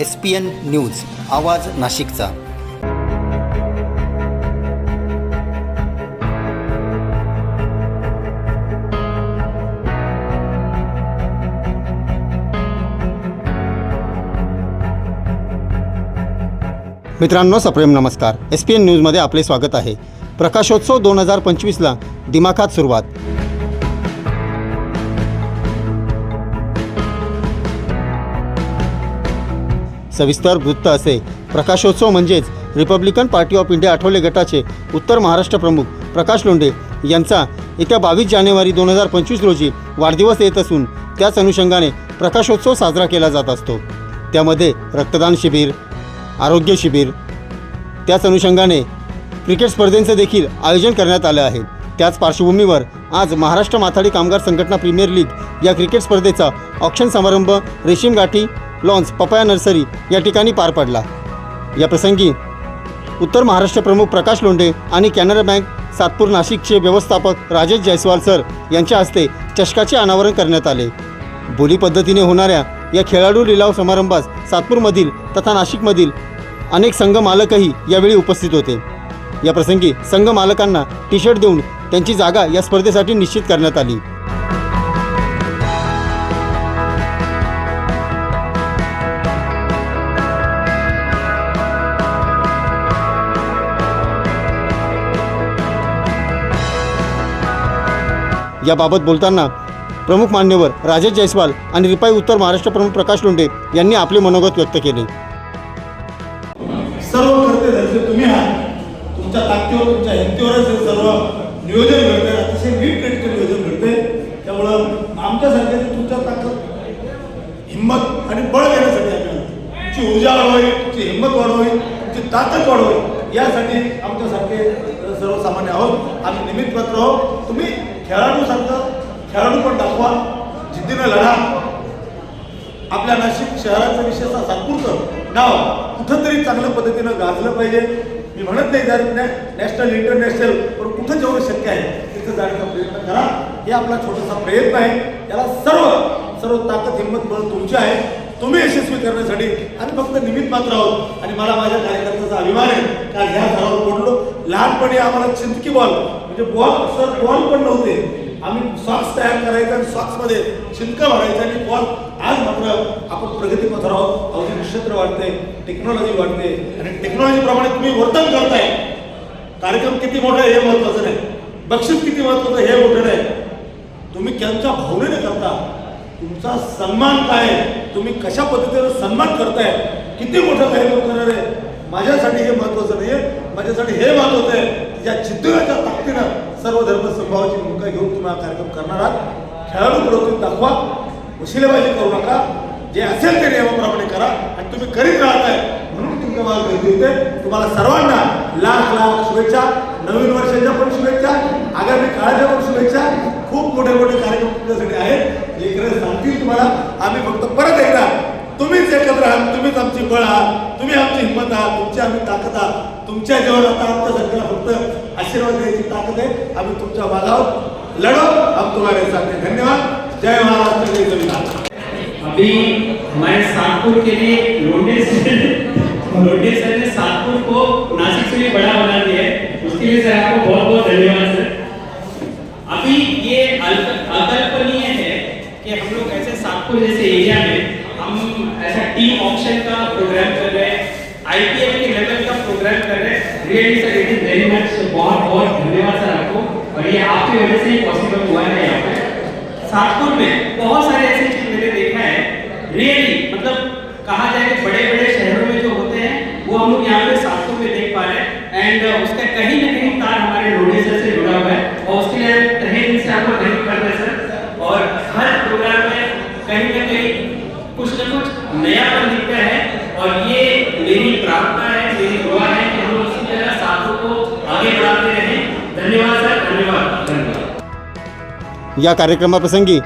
S P N news आवाज नाशिकचा. मित्रांनो सप्रेम नमस्कार. एस पी एन न्यूजमध्ये आपले स्वागत आहे. प्रकाशोत्सव दोन हजार पंचवीसला दिमाखात सुरुवात. सविस्तर वृत्त असे. प्रकाशोत्सव म्हणजेच Republican party of India Athawale गटाचे उत्तर महाराष्ट्र प्रमुख प्रकाश लोंढे यांचा येत्या बावीस जानेवारी दोन हजार पंचवीस रोजी वाढदिवस येत असून त्याच अनुषंगाने प्रकाशोत्सव साजरा केला जात असतो. त्यामध्ये रक्तदान शिबिर आरोग्य शिबिर त्याच अनुषंगाने क्रिकेट स्पर्धेंचं देखील आयोजन करण्यात आलं आहे. त्याच पार्श्वभूमीवर आज महाराष्ट्र माथाडी कामगार संघटना प्रीमियर लीग या क्रिकेट स्पर्धेचा ऑक्शन समारंभ रेशीम गाठी लॉन्स पपाया नर्सरी या ठिकाणी पार पडला. या प्रसंगी उत्तर महाराष्ट्र प्रमुख प्रकाश लोंढे आणि कॅनरा बँक सातपूर नाशिकचे व्यवस्थापक राजेश जयस्वाल सर यांच्या हस्ते चषकाचे अनावरण करण्यात आले. बोली पद्धतीने होणाऱ्या या खेळाडू लिलाव समारंभास सातपूरमधील तथा नाशिकमधील अनेक संघ मालकही यावेळी उपस्थित होते. या प्रसंगी संघ मालकांना टी शर्ट देऊन त्यांची जागा या स्पर्धेसाठी निश्चित करण्यात आली. याबाबत बोलताना प्रमुख मान्यवर राजेश जयस्वाल आणि रिपाई उत्तर महाराष्ट्र प्रमुख प्रकाश लोंढे यांनी आपले मनोगत व्यक्त केले. सर्व करते धरते तुम्ही आहात तुमच्या ताकदीवर तुमच्या हिमतीवरच हे सर्व नियोजन घडते अतिशय नीट नेटकं नियोजन घडते त्यामुळं आमच्यासारख्या तुमच्या ताकद हिंमत आणि बळ देण्यासाठी आम्ही तुमची ऊर्जा वाढवावी तुमची हिंमत वाढवावी तुमची ताकद वाढवावी यासाठी आमच्यासारखे सर्वसामान्य आहोत. आम्ही निमित्त पत्र आहोत. तुम्ही खेळाडूसारखं खेळाडू पण दाखवा. जिद्दीनं लढा. आपल्या नाशिक शहराचं विशेषतः सातपूरचं नाव कुठंतरी चांगल्या पद्धतीनं गाजलं पाहिजे. मी म्हणत नाही जर नॅशनल इंटरनॅशनल पण कुठं जेवढं शक्य आहे तिथं जाण्याचा प्रयत्न करा. हे आपला छोटासा प्रयत्न आहे. याला सर्व सर्व ताकद हिंमत बळ तुमची आहे. तुम्ही यशस्वी करण्यासाठी आम्ही फक्त निमित्त मात्र आहोत. आणि मला माझ्या कार्यकर्त्याचा अभिमान आहे. का ह्या घरावर पडलो लहानपणी आम्हाला चिंतकी बॉल म्हणजे बॉल सर बॉल पण नव्हते. आम्ही सॉक्स तयार करायचं आणि सॉक्समध्ये शिंक भरायचं आणि बॉल आज मात्र आपण प्रगतीपथावर आहोत. औद्योगिक क्षेत्र वाढते टेक्नॉलॉजी वाढते. आणि टेक्नॉलॉजीप्रमाणे तुम्ही वर्तन करताय. कार्यक्रम किती मोठा आहे हे महत्वाचं नाही. बक्षीस किती महत्वाचं हे मोठं नाही. तुम्ही त्यांच्या भावनेने करता. तुमचा सन्मान काय तुम्ही कशा पद्धतीने सन्मान करताय? किती मोठं कार्यक्रम करणार आहे? माझ्यासाठी हे महत्वाचं नाही आहे माझ्यासाठी हे महत्वाचं आहे या जिद्दीच्या ताकदीनं सर्व धर्म समभावाची भूमिका घेऊन तुम्ही हा कार्यक्रम करणार आहात. खेळाडू प्रवृत्ती दाखवा. वशिलेबाजी करू नका. जे असेल ते नियमाप्रमाणे करा आणि तुम्ही करीत राहताय. म्हणून तुमच्या मला गर्दी होते तुम्हाला सर्वांना लाख लाख शुभेच्छा. नवीन वर्षाच्या पण शुभेच्छा. आगामी काळाच्या पण शुभेच्छा. खूप मोठे मोठे कार्यक्रम तुमच्यासाठी आहेत लेकरं सांगतील तुम्हाला आम्ही फक्त परत एकदा तुम्हीच एकत्र आहात तुम्हीच आमची बळ आहात तुम्ही आमची हिंमत आहात तुमची आम्ही ताकद आहात. तुमच्या जीवन आता आमच्यासारख्याला फक्त आशीर्वाद द्यायची ताकद आहे. आम्ही तुमच्या भागावर लढो. हम तुम्हारे साथ धन्यवाद. जय महाराष्ट्र जय संविधान अभी मैं सातपुर के लिए लोंडे से लोंडे सर ने सातपुर को नासिक से भी बड़ा बना दिया है। उसके लिए सर आपको बहुत बहुत धन्यवाद सर। अभी ये अल्प- अकल्पनीय कि हम लोग ऐसे सातपुर जैसे एरिया में हम ऐसा टीम ऑप्शन का प्रोग्राम कर रहे हैं आईपीएल के लेवल का प्रोग्राम कर रहे हैं। Really sir it is very much बहुत बहुत धन्यवाद सर आपको। और ये आपकी वजह से ही पॉसिबल हुआ है यहाँ पे। सातपुर में बहुत सारे ऐसे चीज़ मैंने देखा है। रियली मतलब कहा जाए कि बड़े बड़े शहरों में जो होते हैं वो हम लोग यहाँ पे सातपुर में देख पा रहे हैं। एंड उसका कहीं ना कहीं तार हमारे लोढ़े से या कार्यक्रमाप्रसंगी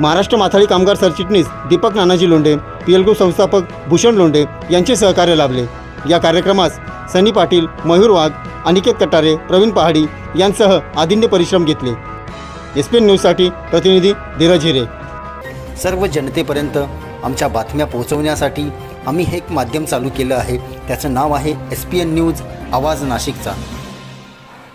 महाराष्ट्र माथाडी कामगार सरचिटणीस दीपक नानाजी लोंढे पीएलगू संस्थापक भूषण लोंढे यांचे सहकार्य लाभले. या कार्यक्रमास सनी पाटील मयूर वाघ अनिकेत कटारे प्रवीण पहाडी यांसह आदिन्य परिश्रम घेतले. एस पी एन न्यूजसाठी प्रतिनिधी धीरज हिरे. सर्व जनतेपर्यंत आमच्या बातम्या पोहोचवण्यासाठी आम्ही हे एक माध्यम चालू केलं आहे. त्याचं नाव आहे एस पी एन न्यूज आवाज नाशिकचा.